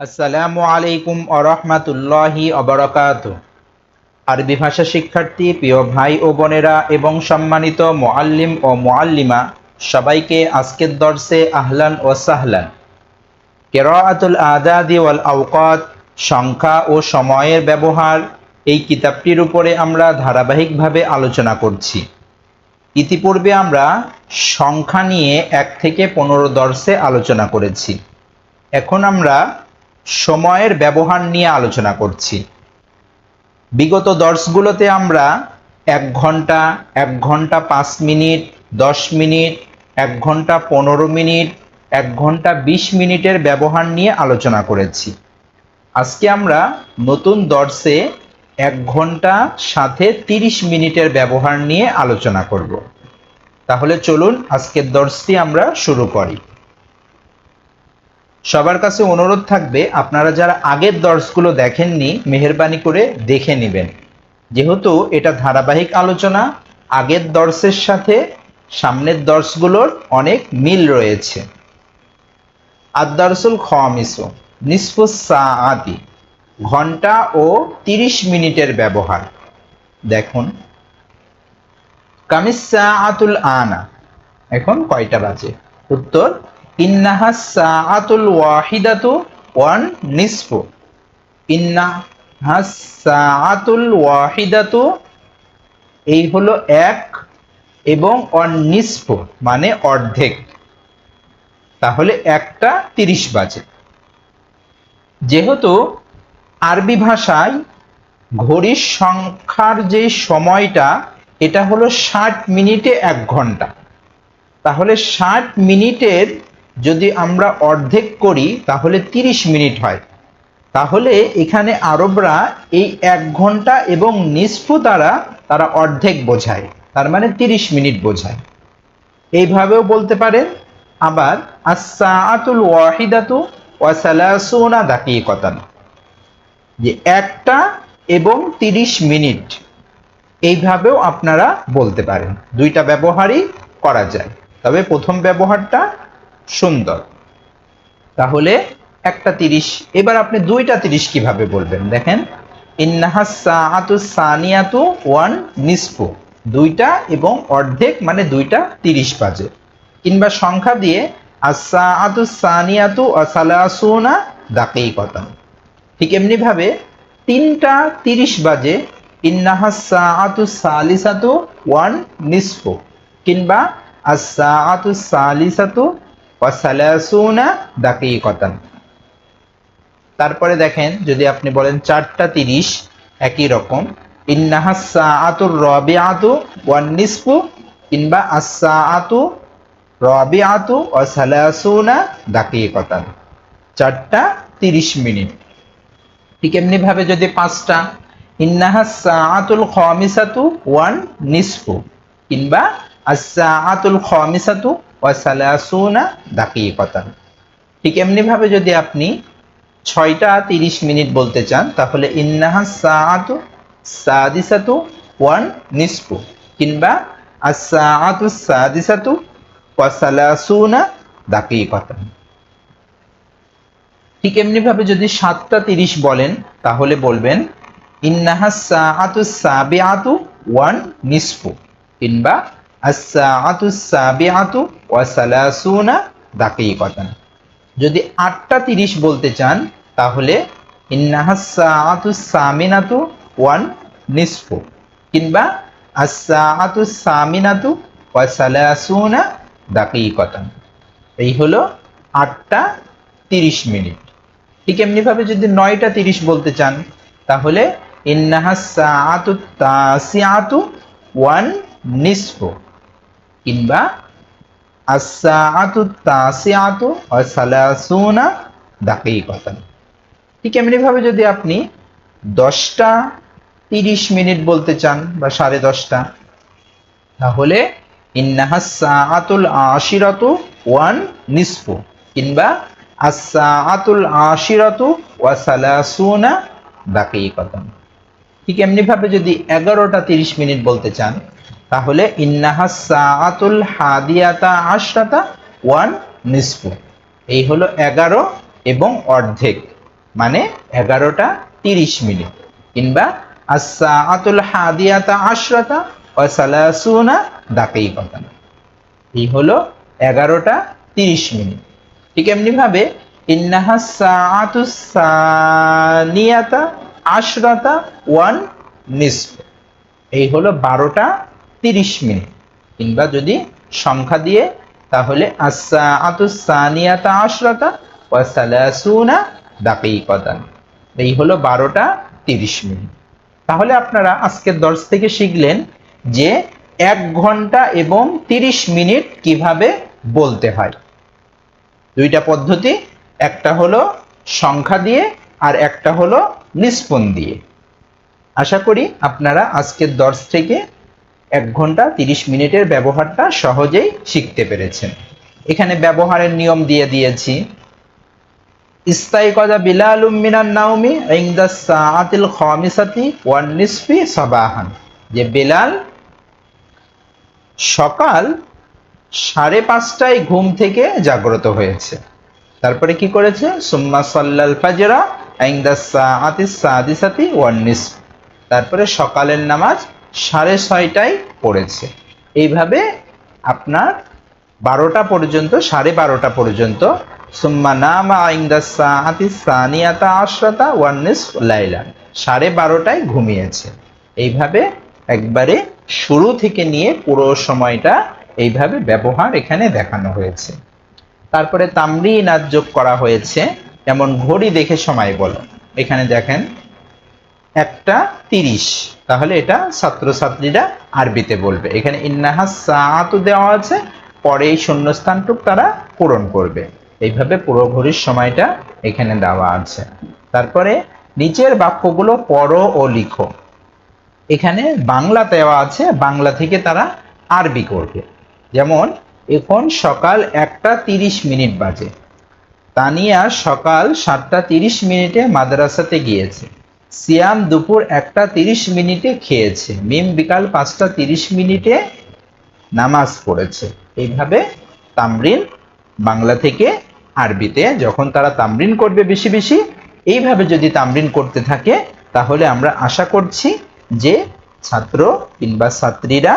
আসসালামু আলাইকুম আরহামাতুল্লাহি অবরাকাত আরবি ভাষা শিক্ষার্থী, প্রিয় ভাই ও বোনেরা এবং সম্মানিত মোয়াল্লিম ও মোয়াল্লিমা সবাইকে আজকের দর্শে আহলান ও সাহলান। কেরাআতুল আদাদি ওয়াল আওকাত, সংখ্যা ও সময়ের ব্যবহার, এই কিতাবটির উপরে আমরা ধারাবাহিকভাবে আলোচনা করছি। ইতিপূর্বে আমরা সংখ্যা নিয়ে এক থেকে পনেরো দর্শে আলোচনা করেছি। এখন আমরা সময়ের ব্যবহার নিয়ে আলোচনা করছি। বিগত দর্শগুলোতে আমরা এক ঘণ্টা এক ঘণ্টা পাঁচ মিনিট, দশ মিনিট, এক ঘণ্টা পনেরো মিনিট, এক ঘণ্টা বিশ মিনিটের ব্যবহার নিয়ে আলোচনা করেছি। আজকে আমরা নতুন দর্শে এক ঘণ্টা সাথে তিরিশ মিনিটের ব্যবহার নিয়ে আলোচনা করব। তাহলে চলুন আজকের দর্শটি আমরা শুরু করি। সবার কাছে অনুরোধ থাকবে, আপনারা যারা আগের দর্শগুলো দেখেননি, মেহরবানি করে দেখে নেবেন। যেহেতু এটা ধারাবাহিক আলোচনা, আগের দর্শের সাথে সামনের দর্শগুলোর অনেক মিল রয়েছে। আদারসুল খমিসু নিসফুস সাআতি, ঘণ্টা ও তিরিশ মিনিটের ব্যবহার। দেখুন। কামিসা আতুল আনা, এখন কয়টা বাজে? উত্তর ইন্নাহা সাআতুল ওয়াহিদাতু ওয়ান নিসফু। ইন্নাহা সাআতুল ওয়াহিদাতু, এই হলো এক এবং মানে অর্ধেক। তাহলে একটা তিরিশ বাজে। যেহেতু আরবি ভাষায় ঘড়ির সংখ্যার যে সময়টা, এটা হলো ষাট মিনিটে এক ঘণ্টা। তাহলে ষাট মিনিটের যদি আমরা অর্ধেক করি, তাহলে তিরিশ মিনিট হয়। তাহলে এখানে আরবরা এই এক ঘণ্টা এবং নিষ্ফু দ্বারা তারা অর্ধেক বোঝায়। তার মানে তিরিশ মিনিট বোঝায়। এইভাবেও বলতে পারেন, আবার আসাআতুল ওয়াহিদাতু ওয়াসালাসুনা দাকিকতান। যে একটা এবং তিরিশ মিনিট। এইভাবেও আপনারা বলতে পারেন। দুইটা ব্যবহারই করা যায়। তবে প্রথম ব্যবহারটা সুন্দর। তাহলে একটা তিরিশ। এবার আপনি দুইটা তিরিশ কীভাবে বলবেন? দেখেন, ইন্নাহা সাআতু সানিয়াতু ওয়ান নিসফু। দুইটা এবং অর্ধেক মানে দুইটা তিরিশ বাজে। কিংবা সংখ্যা দিয়ে আসা আতু সানিয়াতু আসালাসুনা দাকেই ঠিক এমনি ভাবে তিনটা তিরিশ বাজে, ইন্নাহা সাআতু সালিসাতু ওয়ান কিংবা আসাআতু সালিসাতু তারপরে দেখেন, যদি আপনি বলেন চারটা তিরিশ, একই রকম। ইন্নাহা সাআতুর রবিআতু ওয়ান নিসফু কিংবা আসাআতু রবিআতু ও সালাসুনা দাকিকতান। চারটা তিরিশ মিনিট। ঠিক এমনি ভাবে যদি পাঁচটা সাআতুল খামিসাতু ওয়ান নিসফু কিংবা আসাআতুল খামিসাতু ও সালাসুনা দাকিকতান। ঠিক এমনি ভাবে যদি আপনি ছয়টা তিরিশ মিনিট বলতে চান, তাহলে ইন্নাহা সাআতু সাদিসাতু ওয়ান নিসফু, কিংবা আসাআতু সাদিসাতু ওয়াসালাসুনা দাকিকাতান। ঠিক এমনি ভাবে যদি সাতটা তিরিশ বলেন, তাহলে বলবেন ইন্নাহা সাআতু সাবিআতু ওয়ান নিসফু, কিংবা সাবিআতু ওয়াসালাসুনা দাকিকাতান। যদি আটটা তিরিশ বলতে চান, তাহলে ইন্নাহা সাআতু সামিনাতু ওয়ান নিসফু, কিংবা আস-সাআতু সামিনাতু ওয়াসালাসুনা দাকিকতান। এই হলো আটটা তিরিশ মিনিট। ঠিক এমনিভাবে যদি নয়টা তিরিশ বলতে চান, তাহলে ইন্নাহা সাআতু তাসিআতু ওয়ান নিসফু। কিংবা আসাআতু তাসিআতু ওয়া সালাসুনা দাকিকতান। ঠিক এমনিভাবে যদি আপনি দশটা তিরিশ মিনিট বলতে চান বা সাড়ে দশটা, তাহলে ইন্নাহা সাআতুল আশিরাতু ওয়ান কিংবা আশিরাতু ওয়া সালাসুনা দাকিকাতান। ঠিক এমনি ভাবে যদি এগারোটা তিরিশ মিনিট বলতে চান তাহলে ইন্নাহা সাআতুল হাদিয়াতা আশরাতা ওয়ান নিসফু। এই হলো এগারো এবং অর্ধেক মানে এগারোটা তিরিশ মিনিট। কিংবা আসা আতুল হাদিয়াতা আশরাতা ও সালাসুনা দাকিকাতান এই হলো এগারোটা তিরিশ মিনিট। ঠিক এমনি ভাবে ইন্নাহা সাআতু সানিয়াতা আশরাতা ওয়ান নিসফ। এই হলো বারোটা তিরিশ মিনিট। কিংবা যদি সংখ্যা দিয়ে, তাহলে আসাআতু সানিয়াতা আশরাতা ওয়া সালাসুনা দাকিকাতান। এই হলো বারোটা তিরিশ মিনিট। তাহলে আপনারা আজকের দর্শ থেকে শিখলেন যে এক ঘণ্টা এবং তিরিশ মিনিট কীভাবে বলতে হয়। দুইটা পদ্ধতি, একটা হলো সংখ্যা দিয়ে আর একটা হলো নিষ্পন দিয়ে। আশা করি আপনারা আজকের দর্শ থেকে এক ঘণ্টা তিরিশ মিনিটের ব্যবহারটা সহজেই শিখতে পেরেছেন। এখানে ব্যবহারের নিয়ম দিয়ে দিয়েছি। মিনান নাউমি ইংদা খামিসাতি ওয়ান নিসফি সাবাহান। যে বেলাল সকাল সাড়ে পাঁচটায় ঘুম থেকে জাগ্রত হয়েছে। তারপরে কি করেছে? সুম্মা সাল্লাল ফাজরা আইন্দা সাআতি সাদিসাতি ওয়ান নিসফ। তারপরে সকালের নামাজ সাড়ে ছয়টায় পড়েছে। এইভাবে আপনার বারোটা পর্যন্ত, সাড়ে বারোটা পর্যন্ত, সুম্মা সানিয়াতা আশরাতা ওয়ান লাইলান সাড়ে বারোটায় ঘুমিয়েছে। এইভাবে একবারে শুরু থেকে নিয়ে পুরো সময়টা এইভাবে ব্যবহার এখানে দেখানো হয়েছে। তারপরে তামরিন আজ যোগ করা হয়েছে, যেমন ঘড়ি দেখে সময় বলো। এখানে দেখেন একটা তিরিশ। তাহলে এটা ছাত্রছাত্রীরা আরবিতে বলবে। এখানে ইন্নাহা সাআতু দেওয়া আছে, পরে এই শূন্যস্থানটুক তারা পূরণ করবে। এইভাবে পুরো ঘড়ির সময়টা এখানে দেওয়া আছে। তারপরে নিচের বাক্যগুলো পড়ো ও লিখো। এখানে বাংলা দেওয়া আছে, বাংলা থেকে তারা আরবি করবে। যেমন, এখন সকাল একটা তিরিশ মিনিট বাজে। তানিয়া সকাল সাতটা তিরিশ মিনিটে মাদ্রাসাতে গিয়েছে। সিয়াম দুপুর একটা তিরিশ মিনিটে খেয়েছে। মিম বিকাল পাঁচটা তিরিশ মিনিটে নামাজ পড়েছে। এইভাবে তামরিন বাংলা থেকে আরবিতে যখন তারা তামরিন করবে বেশি বেশি, এইভাবে যদি তামরিন করতে থাকে, তাহলে আমরা আশা করছি যে ছাত্র কিংবা ছাত্রীরা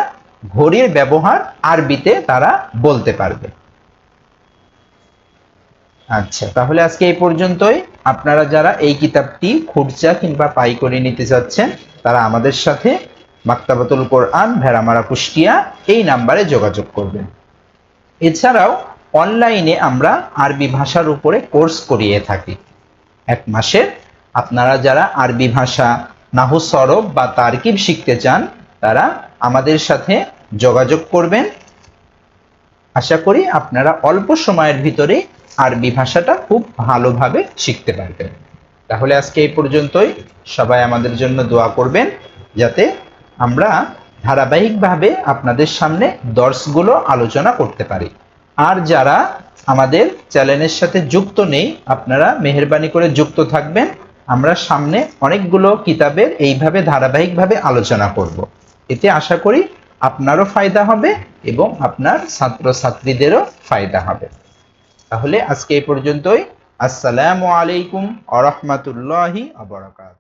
ঘড়ির ব্যবহার আরবিতে তারা বলতে পারবে। আচ্ছা তাহলে আজকে এই পর্যন্তই। আপনারা যারা এই কিতাবটি খুরচা কিংবা পাই করে নিতে চাচ্ছেন, তারা আমাদের সাথে মাক্তাবাতুল কোরআন, ভেড়ামারা কুষ্টিয়া এই নাম্বারে যোগাযোগ করবেন। এছাড়াও অনলাইনে আমরা আরবি ভাষার উপরে কোর্স করিয়ে থাকি। এক মাসের। আপনারা যারা আরবি ভাষা, নাহু সরব বা তারকিব শিখতে চান, তারা আমাদের সাথে যোগাযোগ করবেন। আশা করি আপনারা অল্প সময়ের ভিতরে আরবি ভাষাটা খুব ভালোভাবে শিখতে পারবেন। তাহলে আজকে এই পর্যন্তই। সবাই আমাদের জন্য দোয়া করবেন যাতে আমরা ধারাবাহিকভাবে আপনাদের সামনে দর্শগুলো আলোচনা করতে পারি। আর যারা আমাদের চ্যানেলের সাথে যুক্ত নেই, আপনারা মেহরবানি করে যুক্ত থাকবেন। আমরা সামনে অনেকগুলো কিতাবের এইভাবে ধারাবাহিকভাবে আলোচনা করব। এতে আশা করি আপনারও ফায়দা হবে এবং আপনার ছাত্রছাত্রীদেরও ফায়দা হবে। তাহলে আজকে এই পর্যন্তই। আসসালামু আলাইকুম আ রহমতুল্লাহি আবরকাত